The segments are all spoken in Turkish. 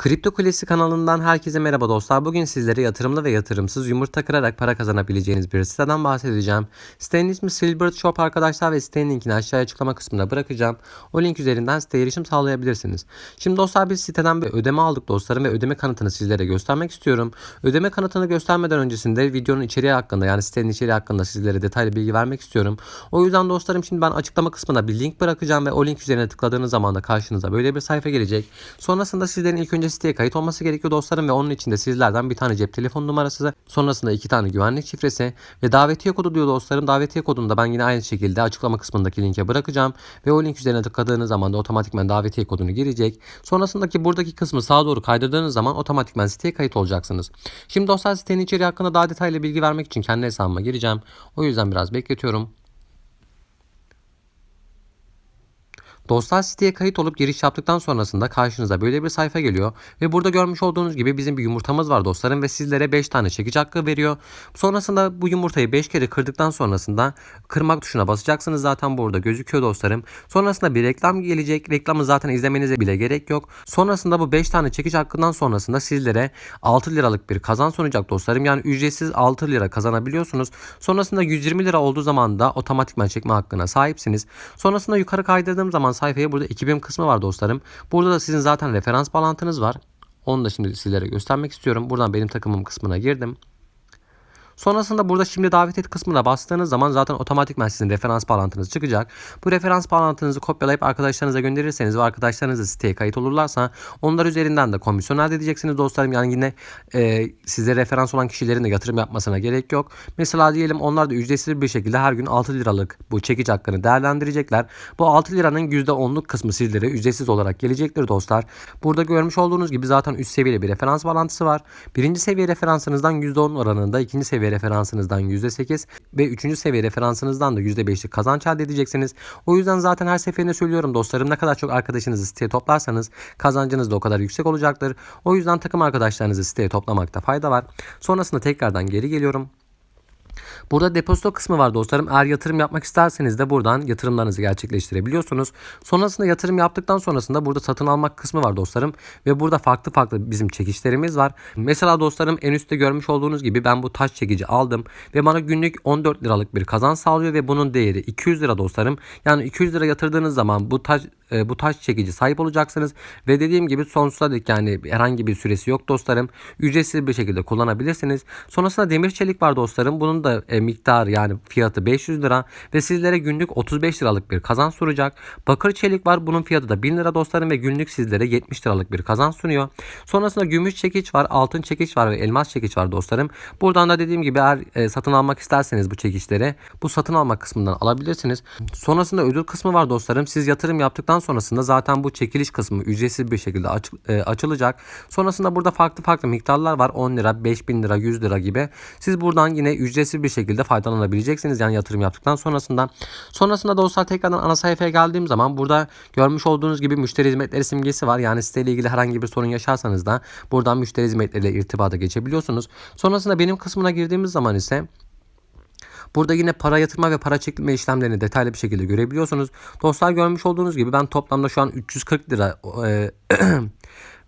Kripto Kulesi kanalından herkese merhaba dostlar. Bugün sizlere yatırımlı ve yatırımsız yumurta kırarak para kazanabileceğiniz bir siteden bahsedeceğim. Sitenin ismi Silbert Shop arkadaşlar ve sitenin linkini aşağıya açıklama kısmına bırakacağım. O link üzerinden siteye erişim sağlayabilirsiniz. Şimdi dostlar biz siteden bir ödeme aldık dostlarım ve ödeme kanıtını sizlere göstermek istiyorum. Ödeme kanıtını göstermeden öncesinde videonun içeriği hakkında yani sitenin içeriği hakkında sizlere detaylı bilgi vermek istiyorum. O yüzden dostlarım şimdi ben açıklama kısmına bir link bırakacağım ve o link üzerine tıkladığınız zaman da karşınıza böyle bir sayfa gelecek. Sonrasında sizlerin ilk önce siteye kayıt olması gerekiyor dostlarım ve onun için de sizlerden bir tane cep telefon numarası, sonrasında iki tane güvenlik şifresi ve davetiye kodu diyor dostlarım. Davetiye kodunu da ben yine aynı şekilde açıklama kısmındaki linke bırakacağım ve o link üzerine tıkladığınız zaman da otomatikman davetiye kodunu girecek. Sonrasındaki buradaki kısmı sağa doğru kaydırdığınız zaman otomatikman siteye kayıt olacaksınız. Şimdi dostlar sitenin içeriği hakkında daha detaylı bilgi vermek için kendi hesabıma gireceğim. O yüzden biraz bekletiyorum. Dostlar siteye kayıt olup giriş yaptıktan sonrasında karşınıza böyle bir sayfa geliyor. Ve burada görmüş olduğunuz gibi bizim bir yumurtamız var dostlarım ve sizlere 5 tane çekici hakkı veriyor. Sonrasında bu yumurtayı 5 kere kırdıktan sonrasında kırmak tuşuna basacaksınız zaten burada gözüküyor dostlarım. Sonrasında bir reklam gelecek. Reklamı zaten izlemenize bile gerek yok. Sonrasında bu 5 tane çekici hakkından sonrasında sizlere 6 liralık bir kazan sunacak dostlarım. Yani ücretsiz 6 lira kazanabiliyorsunuz. Sonrasında 120 lira olduğu zaman da otomatikman çekme hakkına sahipsiniz. Sonrasında yukarı kaydırdığım zaman sayfaya burada ekibim kısmı var dostlarım. Burada da sizin zaten referans bağlantınız var. Onu da şimdi sizlere göstermek istiyorum. Buradan benim takımım kısmına girdim. Sonrasında burada şimdi davet et kısmına bastığınız zaman zaten otomatikman sizin referans bağlantınız çıkacak. Bu referans bağlantınızı kopyalayıp arkadaşlarınıza gönderirseniz ve arkadaşlarınız da siteye kayıt olurlarsa onlar üzerinden de komisyon elde edeceksiniz dostlarım. Yani yine e, size referans olan kişilerin de yatırım yapmasına gerek yok. Mesela diyelim onlar da ücretsiz bir şekilde her gün 6 liralık bu çekiç hakkını değerlendirecekler. Bu 6 liranın %10'luk kısmı sizlere ücretsiz olarak gelecektir dostlar. Burada görmüş olduğunuz gibi zaten üst seviyeli bir referans bağlantısı var. Birinci seviye referansınızdan %10 oranında ikinci seviye referansınızdan %8 ve 3. seviye referansınızdan da %5'lik kazanç elde edeceksiniz. O yüzden zaten her seferinde söylüyorum dostlarım ne kadar çok arkadaşınızı siteye toplarsanız kazancınız da o kadar yüksek olacaktır. O yüzden takım arkadaşlarınızı siteye toplamakta fayda var. Sonrasında tekrardan geri geliyorum. Burada depozito kısmı var dostlarım. Eğer yatırım yapmak isterseniz de buradan yatırımlarınızı gerçekleştirebiliyorsunuz. Sonrasında yatırım yaptıktan sonrasında burada satın almak kısmı var dostlarım. Ve burada farklı farklı bizim çekişlerimiz var. Mesela dostlarım en üstte görmüş olduğunuz gibi ben bu taş çekici aldım. Ve bana günlük 14 liralık bir kazanç sağlıyor ve bunun değeri 200 lira dostlarım. Yani 200 lira yatırdığınız zaman bu taş e, bu taş çekici sahip olacaksınız. Ve dediğim gibi sonsuza dek yani herhangi bir süresi yok dostlarım. Ücretsiz bir şekilde kullanabilirsiniz. Sonrasında demir çelik var dostlarım. Bunun da e, miktarı yani fiyatı 500 lira ve sizlere günlük 35 liralık bir kazanç sunacak. Bakır çelik var. Bunun fiyatı da 1000 lira dostlarım ve günlük sizlere 70 liralık bir kazanç sunuyor. Sonrasında gümüş çekiç var, altın çekiç var ve elmas çekiç var dostlarım. Buradan da dediğim gibi eğer e, satın almak isterseniz bu çekiçleri bu satın alma kısmından alabilirsiniz. Sonrasında ödül kısmı var dostlarım. Siz yatırım yaptıktan sonrasında zaten bu çekiliş kısmı ücretsiz bir şekilde aç, e, açılacak. Sonrasında burada farklı farklı miktarlar var. 10 lira, 5000 lira, 100 lira gibi. Siz buradan yine ücretsiz bir şekilde faydalanabileceksiniz. Yani yatırım yaptıktan sonrasında. Sonrasında dostlar tekrardan ana sayfaya geldiğim zaman burada görmüş olduğunuz gibi müşteri hizmetleri simgesi var. Yani siteyle ilgili herhangi bir sorun yaşarsanız da buradan müşteri hizmetleriyle irtibata geçebiliyorsunuz. Sonrasında benim kısmına girdiğimiz zaman ise Burada yine para yatırma ve para çekilme işlemlerini detaylı bir şekilde görebiliyorsunuz. Dostlar görmüş olduğunuz gibi ben toplamda şu an 340 lira e,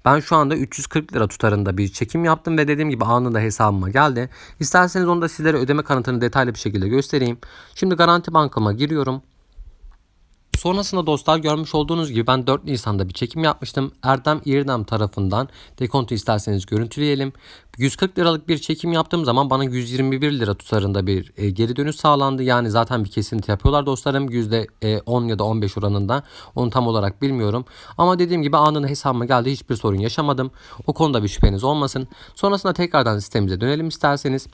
Ben şu anda 340 lira tutarında bir çekim yaptım ve dediğim gibi anında hesabıma geldi. İsterseniz onu da sizlere ödeme kanıtını detaylı bir şekilde göstereyim. Şimdi Garanti Bankama giriyorum. Sonrasında dostlar görmüş olduğunuz gibi ben 4 Nisan'da bir çekim yapmıştım. Erdem İrdem tarafından dekontu isterseniz görüntüleyelim. 140 liralık bir çekim yaptığım zaman bana 121 lira tutarında bir e, geri dönüş sağlandı. Yani zaten bir kesinti yapıyorlar dostlarım. %10 ya da 15 oranında. Onu tam olarak bilmiyorum. Ama dediğim gibi anında hesabıma geldi. Hiçbir sorun yaşamadım. O konuda bir şüpheniz olmasın. Sonrasında tekrardan sistemimize dönelim isterseniz.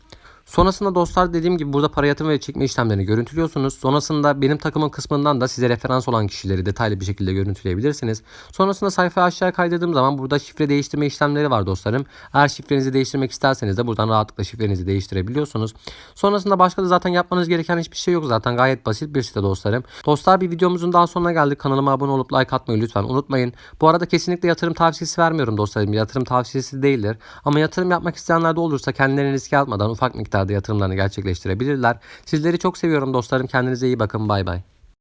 Sonrasında dostlar dediğim gibi burada para yatırma ve çekme işlemlerini görüntülüyorsunuz. Sonrasında benim takımın kısmından da size referans olan kişileri detaylı bir şekilde görüntüleyebilirsiniz. Sonrasında sayfayı aşağıya kaydırdığım zaman burada şifre değiştirme işlemleri var dostlarım. Eğer şifrenizi değiştirmek isterseniz de buradan rahatlıkla şifrenizi değiştirebiliyorsunuz. Sonrasında başka da zaten yapmanız gereken hiçbir şey yok zaten gayet basit bir site dostlarım. Dostlar bir videomuzun daha sonuna geldik. Kanalıma abone olup like atmayı lütfen unutmayın. Bu arada kesinlikle yatırım tavsiyesi vermiyorum dostlarım. Yatırım tavsiyesi değildir. Ama yatırım yapmak isteyenler de olursa kendilerini riske atmadan ufak miktar miktarda yatırımlarını gerçekleştirebilirler. Sizleri çok seviyorum dostlarım. Kendinize iyi bakın. Bay bay.